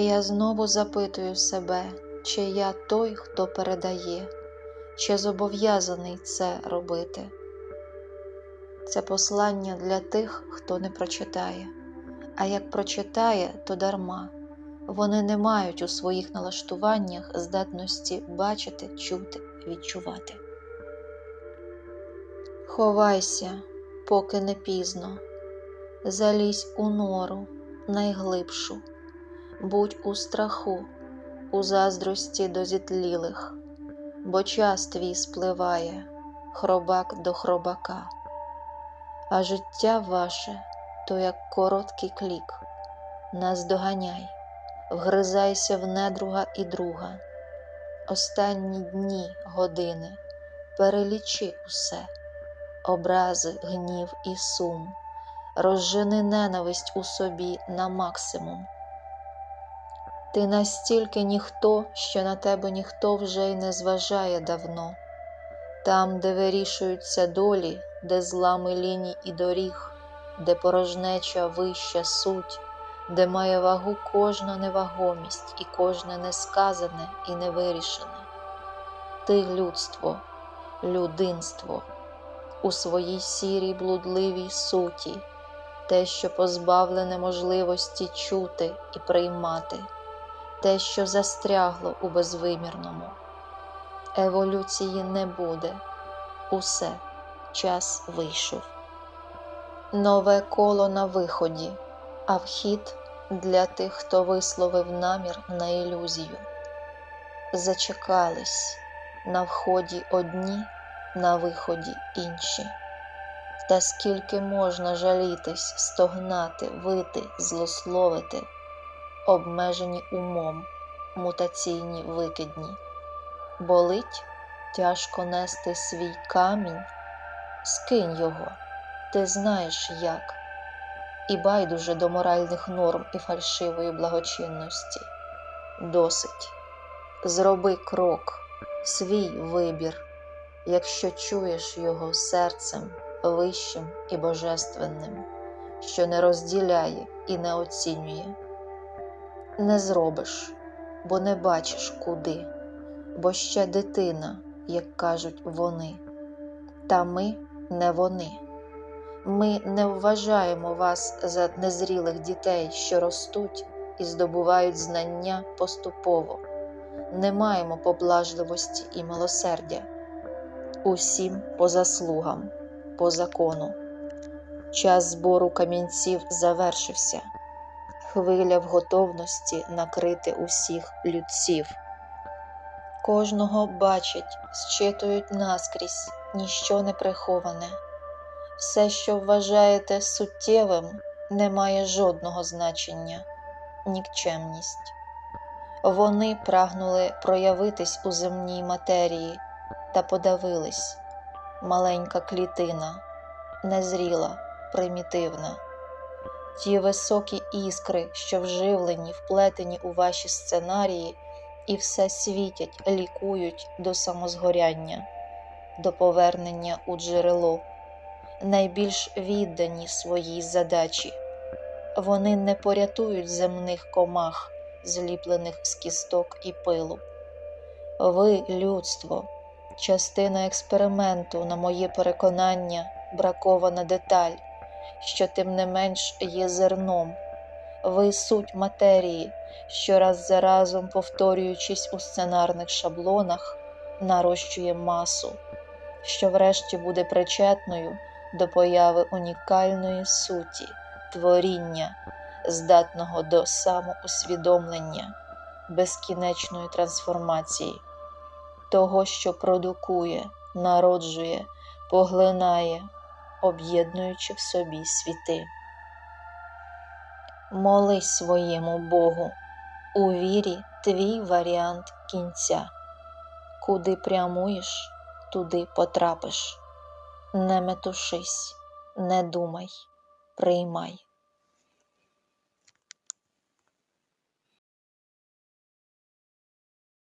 І я знову запитую себе, чи я той, хто передає, чи зобов'язаний це робити. Це послання для тих, хто не прочитає, а як прочитає, то дарма. Вони не мають у своїх налаштуваннях здатності бачити, чути, відчувати. Ховайся, поки не пізно, залізь у нору найглибшу, будь у страху, у заздрості до зітлілих, бо час твій спливає, хробак до хробака, а життя ваше то як короткий клік, наздоганяй, вгризайся в недруга і друга, останні дні, години, перелічи усе. Образи, гнів і сум, розжени ненависть у собі на максимум. Ти настільки ніхто, що на тебе ніхто вже й не зважає давно, там, де вирішуються долі, де злами ліній і доріг, де порожнеча вища суть, де має вагу кожна невагомість і кожне несказане і невирішене. Ти людство, людинство у своїй сірій блудливій суті, те, що позбавлене можливості чути і приймати, те, що застрягло у безвимірному. Еволюції не буде, усе, час вийшов. Нове коло на виході, а вхід для тих, хто висловив намір на ілюзію. Зачекались на вході одні на виході інші. Та скільки можна жалітись, стогнати, вити, злословити, обмежені умом, мутаційні викидні, болить тяжко нести свій камінь, скинь його, ти знаєш як, і байдуже до моральних норм і фальшивої благочинності. Досить, зроби крок, свій вибір. Якщо чуєш його серцем вищим і божественним, що не розділяє і не оцінює, не зробиш, бо не бачиш куди, бо ще дитина, як кажуть вони, та ми не вони. Ми не вважаємо вас за незрілих дітей, що ростуть і здобувають знання поступово, не маємо поблажливості і милосердя. Усім по заслугам, по закону. Час збору камінців завершився, хвиля в готовності накрити усіх людців. Кожного бачать, зчитують наскрізь, ніщо не приховане. Все, що вважаєте суттєвим, не має жодного значення, нікчемність. Вони прагнули проявитись у земній матерії та подавились. Маленька клітина, незріла, примітивна. Ті високі іскри, що вживлені, вплетені у ваші сценарії, і все світять, лікують до самозгоряння, до повернення у джерело, найбільш віддані своїй задачі. Вони не порятують земних комах, зліплених з кісток і пилу. Ви, людство частина експерименту, на моє переконання, бракована деталь, що тим не менш є зерном, ви суть матерії, що раз за разом, повторюючись у сценарних шаблонах, нарощує масу, що врешті буде причетною до появи унікальної суті, творіння, здатного до самоусвідомлення, безкінечної трансформації. Того, що продукує, народжує, поглинає, об'єднуючи в собі світи. Молись своєму Богу, у вірі твій варіант кінця. Куди прямуєш, туди потрапиш. Не метушись, не думай, приймай.